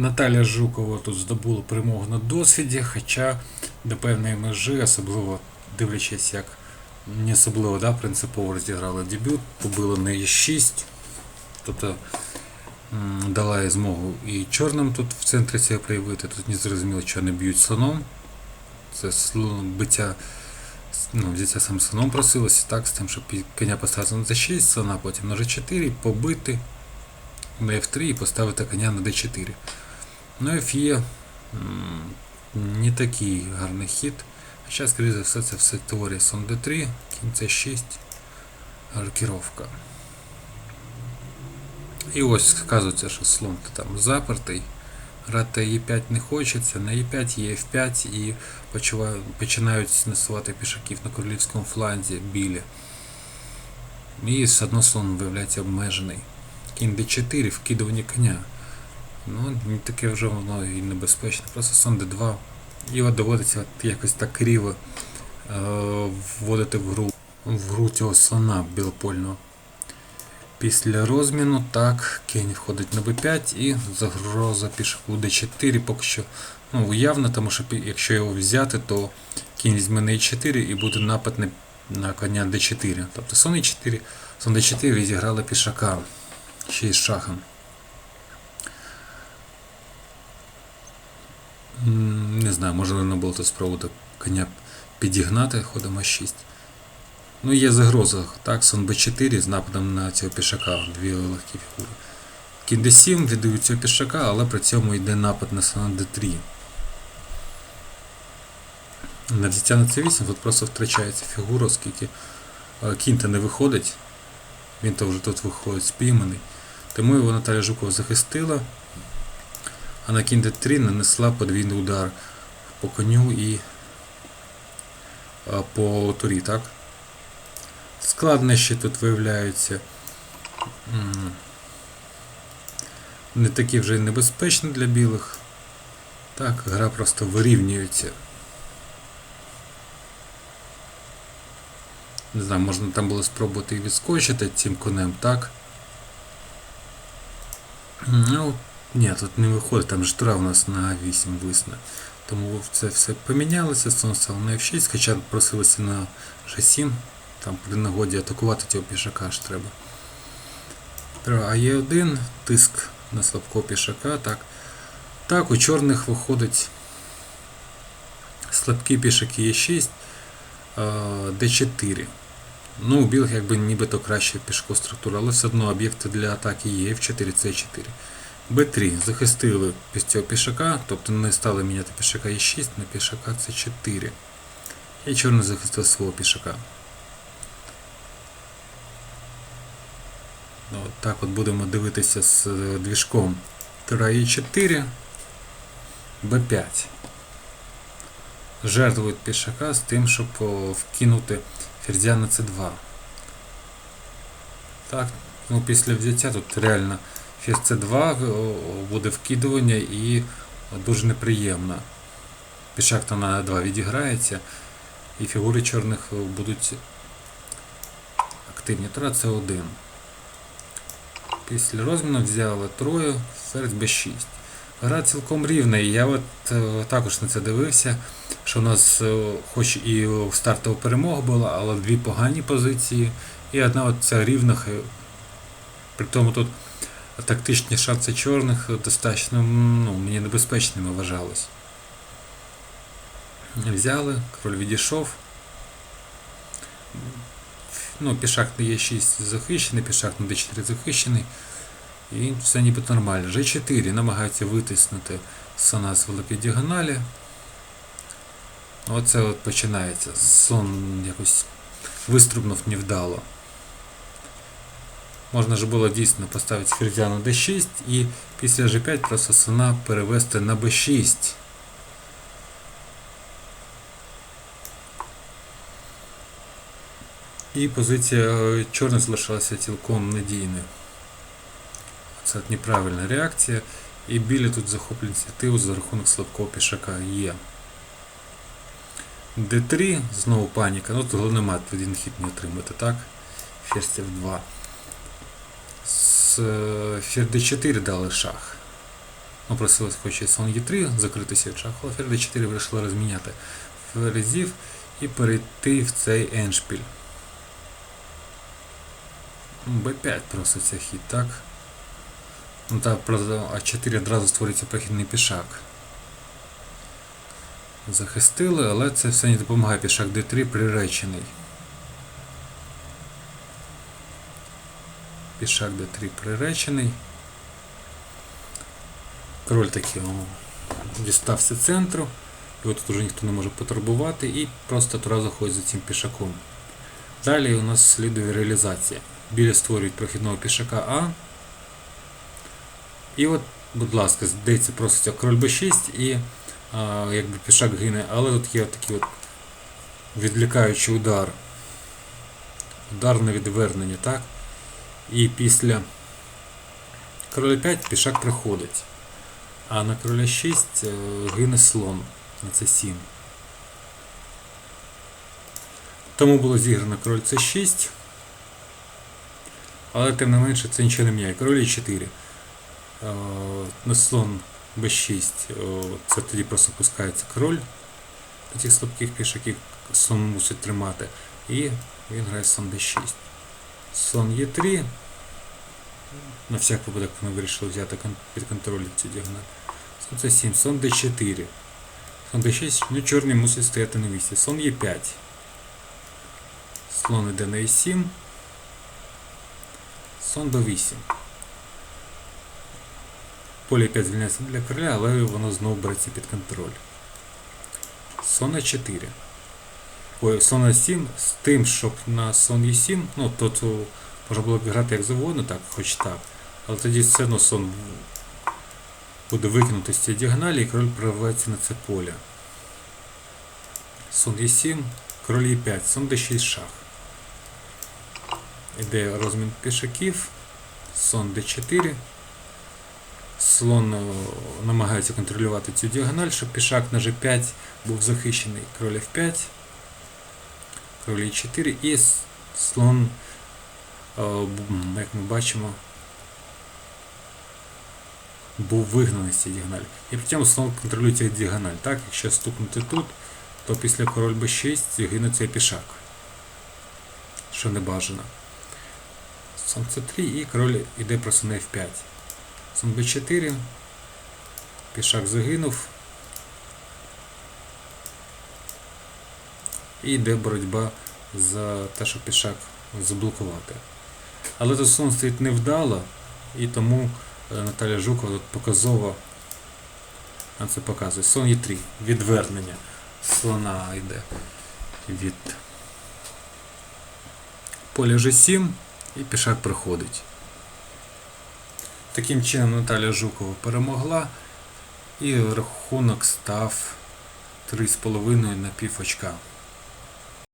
Наталя Жукова тут здобула перемогу на досвіді, хоча до певної межі, особливо дивлячись, як не особливо да, принципово розіграла дебют, побила неї 6. Тобто дала їй змогу і чорним тут в центрі себе проявити. Тут не зрозуміло, що вони б'ють слоном. Це слон- биття, ну, взяття сам слоном просилося, так, з тим, щоб коня поставити на d6, слона потім на g4, побити на f3 і поставити коня на d4. Ну, f є не такий гарний хід. Хоча, скоріше за все, це все теорія сон d3, кінь c6, рокіровка. І ось сказується, що слон там запертий. Грати e5 не хочеться, на e5 є f5 і починають насувати пішаків на королівському фланзі білі. І все одно слон виявляється обмежений. Кінь d4, вкидування коня. Ну, не таке вже воно і небезпечне. Просто сон d2. І от доводиться якось так криво е, вводити в гру, в гру цього слона білопольного. Після розміну так, кінь входить на b5 і загроза пішаку d4 поки що ну, уявна, тому що якщо його взяти, то кінь візьме на e4 і буде напад на, на коня d4. Тобто сон e4, сон d4 відіграли пішака ще й з шахом. Не знаю, можливо, було тут спробувати коня підігнати ходом А6. Ну, є загроза. Так, сон Б4 з нападом на цього пішака, дві легкі фігури. Кінь Д7 віддають цього пішака, але при цьому йде напад на слона Д3. На взяття на С8 тут просто втрачається фігура, оскільки е, кінь-то не виходить. Він то вже тут виходить спійманий. Тому його Наталя Жукова захистила. А на кінь d3 нанесла подвійний удар по коню і по турі, так? Складнощі тут виявляються не такі вже й небезпечні для білих. Так, гра просто вирівнюється. Не знаю, можна там було спробувати і відскочити цим конем, так? Ну, ні, тут не виходить, там ж тура у нас на 8 висне. Тому це все помінялося, сон став на F6, хоча просилося на G7, там при нагоді атакувати цього пішака ж треба. Треба А є один, тиск на слабкого пішака, так. Так, у чорних виходить слабкі пішаки Е6, D4. Ну, у білих якби нібито краще пішко структура, але все одно об'єкти для атаки є F4, C4. Б3 захистили під цього пішака, тобто не стали міняти пішака Е6 на пішака С4. І чорний захистив свого пішака. Ну, от так от будемо дивитися з е, двіжком Тура Е4, Б5. Жертвують пішака з тим, щоб вкинути ферзя на С2. Так, ну після взяття тут реально ферзь С2 буде вкидування і дуже неприємно. Пішак на 2 відіграється, і фігури чорних будуть активні. Тура С1. Після розміну взяли трою, ферзь Б6. Гра цілком рівна, і я от е, також на це дивився, що у нас е, хоч і стартова перемога була, але дві погані позиції, і одна от ця рівна. При тому тут тактичні шанси чорних достатньо ну, мені небезпечними вважалось. Взяли, король відійшов. Ну, пішак на Е6 захищений, пішак на D4 захищений. І все нібито нормально. G4 намагається витиснути слона з великої діагоналі. Оце от починається. Сон якось вистрибнув невдало. Можна ж було дійсно поставити ферзя на d6 і після g5 просто слона перевести на b6. І позиція е, чорних залишалася цілком надійною. Це неправильна реакція. І білі тут захоплюють ініціативу за рахунок слабкого пішака є. D3, знову паніка. Ну тут головне мат один хід не отримати, так? Ферзь F2. Е, ферзь D4 дали шах. Ну, просилось хоче слон Е3 закрити свій шах, але ферзь D4 вирішила розміняти ферзів і перейти в цей еншпіль. Б5 просто це хід, так? Ну так, правда, А4 одразу створюється прохідний пішак. Захистили, але це все не допомагає. Пішак D3 приречений. Пішак D3 приречений. Король таки дістався центру. Його тут вже ніхто не може потурбувати і просто одразу ходить за цим пішаком. Далі у нас слідує реалізація. Біля створюють прохідного пішака А. І от, будь ласка, здається, проситься король b6 і а, якби пішак гине, але тут є такий от відлікаючий удар. Удар на відвернення, так? І після короля 5 пішак приходить. А на короля 6 е, гине слон на це 7. Тому було зіграно король c6. Але тим не менше це нічого не міняє. Король e4. Е, На слон b6. е, Це тоді просто пускається король до цих слабких пішаків. Слон мусить тримати. І він грає слон d6. Слон e3. На всяк випадок ми вирішили взяти під контроль цю діагональ. Слон c7, слон d4. Слон d6, ну чорний мусить стояти на місці. Слон e5. Слон іде на e7. Слон b8. Поле 5 звільняється для короля, але воно знову береться під контроль. Слон e4. Ой, слон e7 з тим, щоб на слон e7, ну тут о, можна було б грати як завгодно, так, хоч так. Але тоді все одно слон буде викинути з цієї діагоналі і король проривається на це поле. Слон e7, король e5, слон d6 шах. Іде розмін пішаків, слон d4. Слон е, намагається контролювати цю діагональ, щоб пішак на g5 був захищений. Король f5, король e4 і слон, як ми бачимо, був вигнаний з цієї діагоналі. І при цьому слон контролює цю діагональ. Так, якщо стукнути тут, то після король b6 гине цей пішак. Що не бажано. Слон c3 і король іде просто на f5. Слон b4. Пішак загинув. І йде боротьба за те, щоб пішак заблокувати. Але тут слон стоїть невдало, і тому е, Наталя Жукова тут показово це показує. Слон є 3 відвернення слона йде від поля G7 і пішак приходить. Таким чином Наталя Жукова перемогла і рахунок став 3,5 на пів очка.